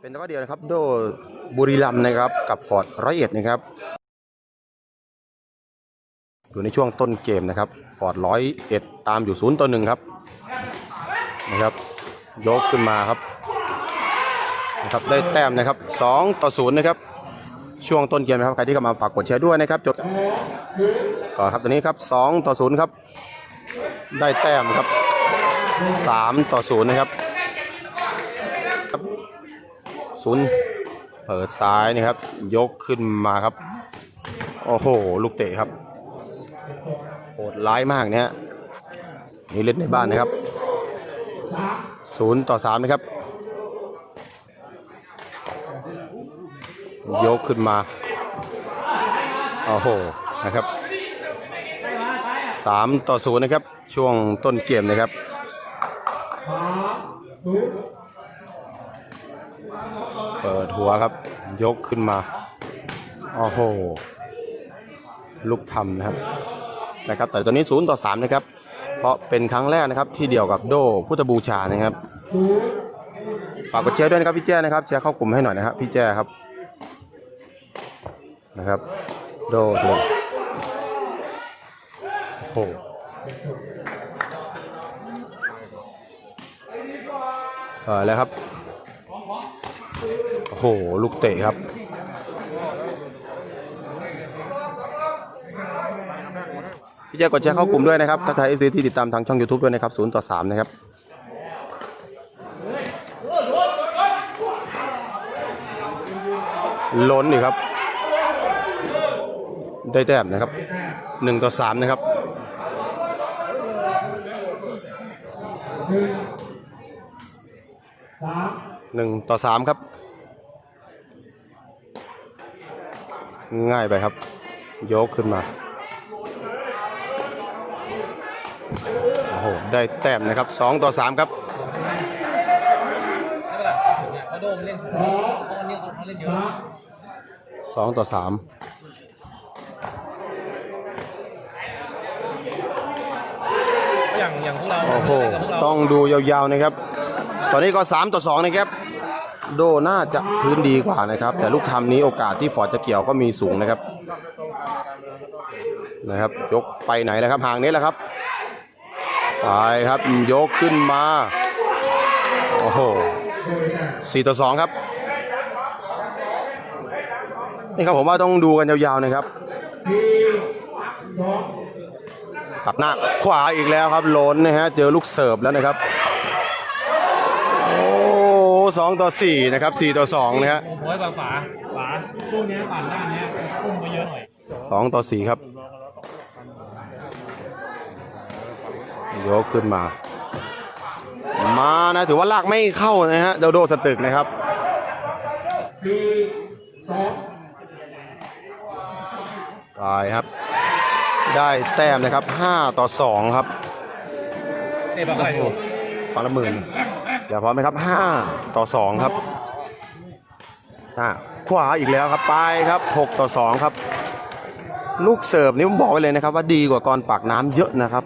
เป็นตัวเดียวนะครับโดบุรีรัมนะครับกับฟอร์ดร้อยเอ็ดนะครับอยู่ในช่วงต้นเกมนะครับฟอร์ดร้อยเอ็ดตามอยู่ศูนย์ต่อหนึ่งครับนะครับยกขึ้นมาครับนะครับได้แต้มนะครับสองต่อศูนย์นะครับช่วงต้นเกมนะครับใครที่เข้ามาฝากกดแชร์ด้วยนะครับจบต่อครับตัวนี้ครับสองต่อศูนย์ครับได้แต้มครับสามต่อศูนย์นะครับ ศูนย์เปิดซ้ายนะครับ ยกขึ้นมาครับ โอ้โห ลูกเตะครับโหดร้ายมากเนี่ยนี่เล่นในบ้านนะครับศูนย์ต่อสามนะครับ ยกขึ้นมา โอ้โห นะครับสามต่อศูนย์นะครับ ช่วงต้นเกมนะครับ เปิดหัวครับ ยกขึ้นมาโอ้โหลูกทำนะครับนะครับ แต่ตัวนี้ศูนย์ต่อสามนะครับ เพราะเป็นครั้งแรกนะครับที่เดียวกับโดพุทธบูชานะครับฝากกดแชร์ด้วยนะครับพี่แจ้นะครับแชร์เข้ากลุ่มให้หน่อยนะครับพี่แจ้ครับนะครับ โดสุดโอ้โหเออแล้วครับ โอ้โห ลูกเตะครับ พี่แจ๊กกดแชร์เข้ากลุ่มด้วยนะครับทักทายเอซีที่ติดตามทางช่อง YouTube ด้วยนะครับ0ต่อ3นะครับล้นอีกครับ ได้แต้มนะครับ1ต่อ3นะครับหนึ่งต่อสามครับ ง่ายไปครับ ยกขึ้นมา โอ้โห ได้แต้มนะครับสองต่อสามครับเขาโดมเล่นเพราะวันนี้เขาเล่นเยอะสองต่อสามอย่างอย่างพวกเราโอ้โหเล่นกับพวกเราต้องดูยาวๆนะครับ ตอนนี้ก็สามต่อสองนะครับ โดน่าจะพื้นดีกว่านะครับ แต่ลูกทำนี้โอกาสที่ฟอร์ดจะเกี่ยวก็มีสูงนะครับนะครับ ยกไปไหนแล้วครับห่างนี้แหละครับไปครับยกขึ้นมาโอ้โหสี่ต่อสองครับนี่ครับผมว่าต้องดูกันยาวๆนะครับตัดหน้าขวาอีกแล้วครับโลนนะฮะเจอลูกเสิร์ฟแล้วนะครับ สองต่อสี่นะครับสี่ต่อสองนะฮะโอ้ยบางฝาฝาลูกเนี้ยปั่นด้านเนี้ยอุ้มไปเยอะหน่อยสองต่อสี่ครับยกขึ้นมา มานะถือว่าลากไม่เข้านะฮะโดโดสตึกนะครับสี่สองตายครับ ได้แต้มนะครับห้าต่อสองครับเตะบอลอะไรอยู่ฟังละหมื่น เดี๋ยวพร้อมไหมครับห้าต่อสองครับอ่าขวาอีกแล้วครับ ไปครับหกต่อสองครับ ลูกเสิร์ฟนี่ผมบอกไว้เลยนะครับ ว่าดีกว่ากรปากน้ำเยอะนะครับ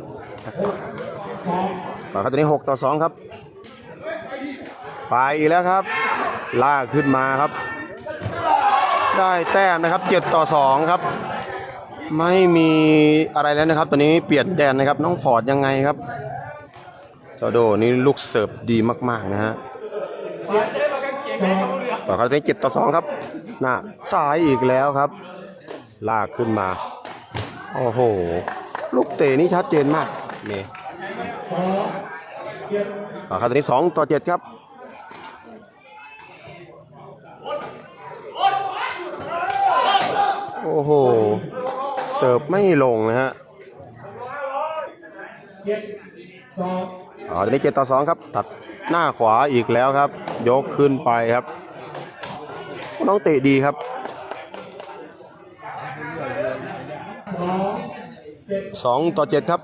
สองปาครับตัวนี้หกต่อสองครับ ไปอีกแล้วครับ ลากขึ้นมาครับ ได้แต้มนะครับเจ็ดต่อสองครับ ไม่มีอะไรแล้วนะครับ ตัวนี้เปลี่ยนแดนนะครับ น้องฟอร์ดยังไงครับ เจ้าโดนี่ลูกเสิร์ฟดีมากๆนะฮะต่อครับตัวนี้เจ็ดต่อสองครับหน้าซ้ายอีกแล้วครับ ลากขึ้นมา โอ้โห ลูกเตะนี่ชัดเจนมากนี่ต่อครับตัวนี้สองต่อเจ็ดครับโอ้โห เสิร์ฟไม่ลงนะฮะ องอ๋อตัวนี้เจ็ดต่อสองครับ ตัดหน้าขวาอีกแล้วครับ ยกขึ้นไปครับ น้องเตะดีครับสองเจ็ดสองต่อเจ็ดครับ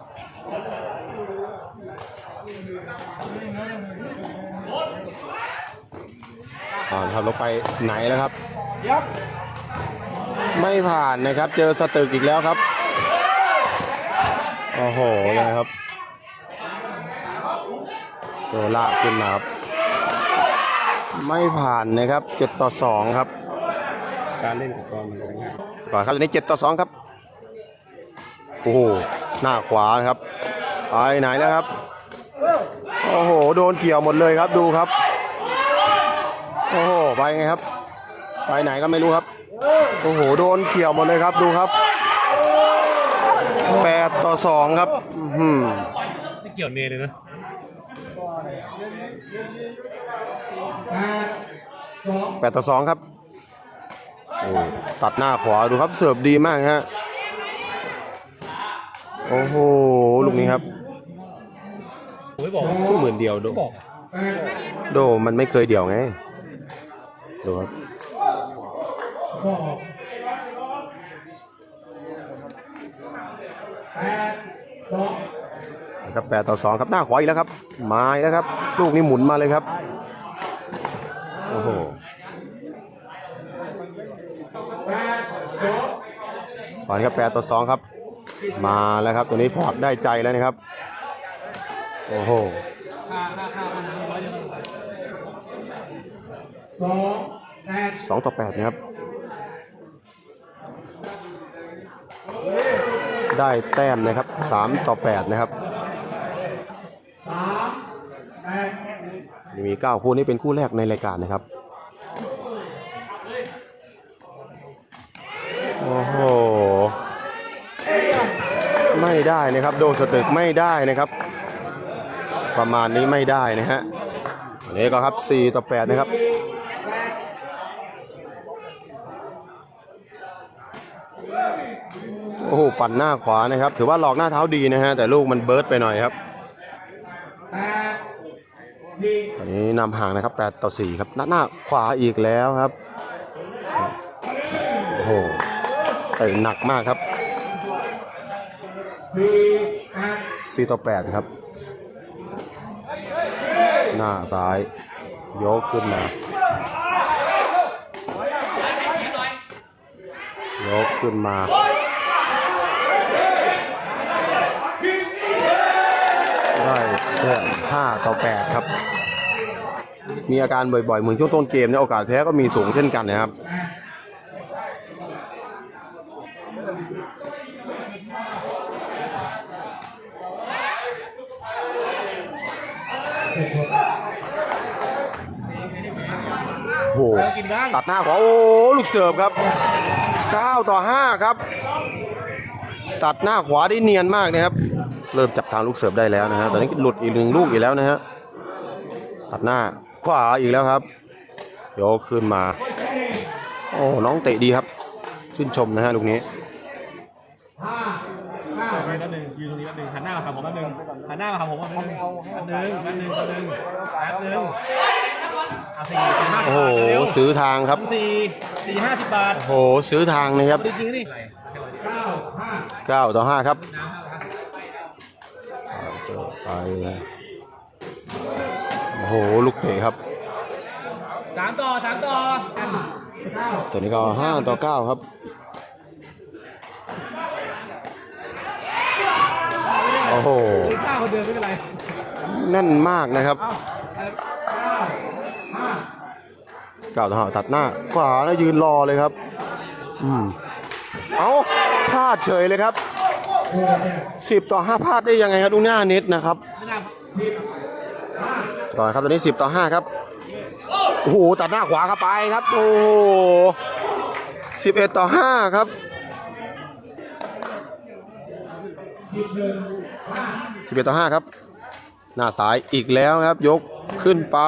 อ่าครับลงไปไหนแล้วครับ ไม่ผ่านนะครับ เจอสตึกอีกแล้วครับ โอ้โหนะครับ โดลากขึ้นมาครับ ไม่ผ่านนะครับเจ็ดต่อสองครับ การเล่นกับกองมันง่ายสกอร์ครับตอนนี้เจ็ดต่อสองครับโอ้โหหน้าขวานะครับไปไหนแล้วครับโอ้โหโดนเกี่ยวหมดเลยครับดูครับโอ้โหไปไงครับ ไปไหนก็ไม่รู้ครับโอ้โหโดนเกี่ยวหมดเลยครับดูครับแปดต่อสองครับ อื้อหือไม่เกี่ยวเนเลยนะ แปดสองแปดต่อสองครับโอ้ตัดหน้าขวาดูครับเสิร์ฟดีมากฮะโอ้โหลูกนี้ครับผมไม่บอกสู้หมื่นเดียวดูบอกแปดโดมันไม่เคยเดี่ยวไงดูครับก็แปดสอง นะครับแปดต่อสองครับหน้าขวาอีกแล้วครับมาแล้วครับ ลูกนี้หมุนมาเลยครับ โอ้โหแปดสองตอนนี้ครับแปดต่อสองครับ มาแล้วครับ ตัวนี้ฟอร์ดได้ใจแล้วนะครับ โอ้โหสองแปดสองต่อแปดนะครับ ได้แต้มนะครับสามต่อแปดนะครับ สามแปด มีเก้าคู่นี้เป็นคู่แรกในรายการนะครับ โอ้โห ไม่ได้นะครับ โดนสตึกไม่ได้นะครับ ประมาณนี้ไม่ได้นะฮะอันนี้ก็ครับ 4 ต่อ 8 นะครับโอ้โหปั่นหน้าขวานะครับ ถือว่าหลอกหน้าเท้าดีนะฮะ แต่ลูกมันเบิร์ดไปหน่อยครับ ตอนนี้นำห่างนะครับ 8 ต่อ 4 ครับหน้าหน้าขวาอีกแล้วครับ โอ้โหเตะหนักมากครับสี่แปด4ต่อ 8 ครับ หน้าซ้าย ยกขึ้นมายกขึ้นมาได้แค่5ต่อ 8 ครับ มีอาการบ่อยๆ เหมือนช่วงต้นเกมเนี่ยโอกาสแพ้ก็มีสูงเช่นกันนะครับโหตัดหน้าขวาโอ้ลูกเสิร์ฟครับ 9 ต่อ 5 ครับ ตัดหน้าขวาได้เนียนมากนะครับ เริ่มจับทางลูกเสิร์ฟได้แล้วนะฮะตอนนี้หลุดอีกหนึ่งลูกอีกแล้วนะฮะตัดหน้า ขวาอีกแล้วครับยกขึ้นมา โอ้น้องเตะดีครับ ชื่นชมนะฮะลูกนี้ห้าเก้าแป๊บนึงยืนตรงนี้แป๊บนึงหันหน้ามาหาผมแป๊บนึงหันหน้ามาหาผมแป๊บนึงแป๊บนึงแป๊บนึงแป๊บนึงแป๊บนึงเอาสี่สี่ห้าโอ้โหซื้อทางครับสี่สี่ห้าสิบบาทโอ้โหซื้อทางนะครับจริงๆนี่เก้าห้า9ต่อ5ครับไป โอ้โหลูกเตะครับสามต่อสามต่อเก้าตัวนี้ก็5ต่อ9ครับโอ้โหข้าวคนเดิมไม่เป็นไรแน่นมากนะครับเอ้าเก้าห้าเก้าต่อห้าตัดหน้าขวาแล้วยืนรอเลยครับอืมเอาพลาดเฉยเลยครับหกเนี่ยสิบต่อห้าพลาดได้ยังไงครับดูหน้าเน็ตนะครับไม่น่าสิบห้า ก่อนครับตอนนี้สิบต่อห้าครับ โอ้โห ตัดหน้าขวาเข้าไปครับ โอ้โหสิบเอ็ดต่อห้าครับสิบหนึ่งห้าสิบเอ็ดต่อห้าครับ หน้าซ้ายอีกแล้วครับ ยกขึ้นไป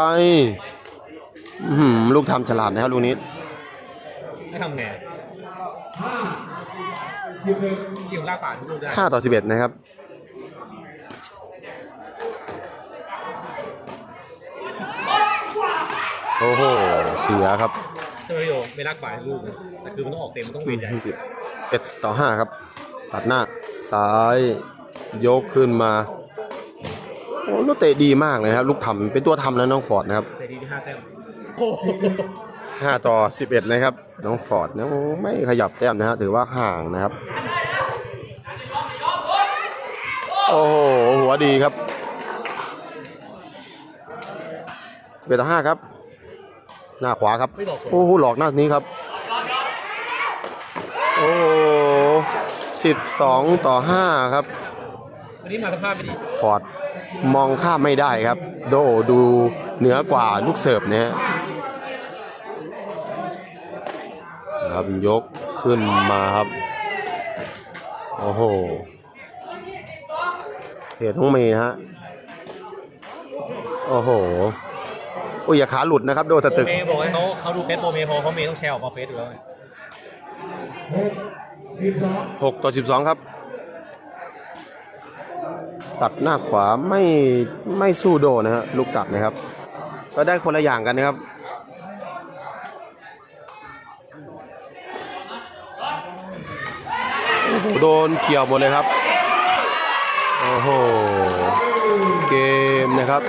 อื้อหือลูกทำฉลาดนะครับลูกนี้ไม่ทำไงห้าสิบเอ็ดเกี่ยวลากป่าทุกลูกได้ห้าต่อสิบเอ็ดนะครับ โอ้โห เสียครับใช่ไหมโยไม่ลากป่าทุกลูกนะแต่คือมันต้องออกเต็มมันต้องเวียนใหญ่เอ็ดต่อห้าครับ ตัดหน้า ซ้าย ยกขึ้นมาโอ้ลูกเตะดีมากเลยครับ ลูกทำเป็นตัวทำแล้วน้องฟอร์ดนะครับแต่ดีที่ห้าแต้มโอ้โหห้าต่อสิบเอ็ดนะครับ น้องฟอร์ดนะโอ้ไม่ขยับแต้มนะฮะถือว่าห่างนะครับ โอ้โห หัวดีครับสิบเอ็ดต่อห้าครับ หน้าขวาครับโอ้โหหลอกหน้านี้ครับโอ้สิบสองต่อห้าครับวันนี้มาสภาพไม่ดีฟอร์ดมองข้ามไม่ได้ครับ โดดูเหนือกว่าลูกเสิร์ฟเนี่ยครับยกขึ้นมาครับ โอ้โหเหตุของเมย์ฮะ โอ้โห โอ้ยอย่าขาหลุดนะครับโดสโปรตึกเมย์บอกให้เขาเขาดูเฟซโปรเมย์พอเขาเมย์ต้องแชร์ออกมาเฟซอยู่แล้วไงหกสิบสองหกต่อสิบสองครับ ตัดหน้าขวาไม่ไม่สู้โดนะฮะลูกตัดนะครับ ก็ได้คนละอย่างกันนะครับ โอ้โหโดนเกี่ยวหมดเลยครับ โอ้โห เกมนะครับ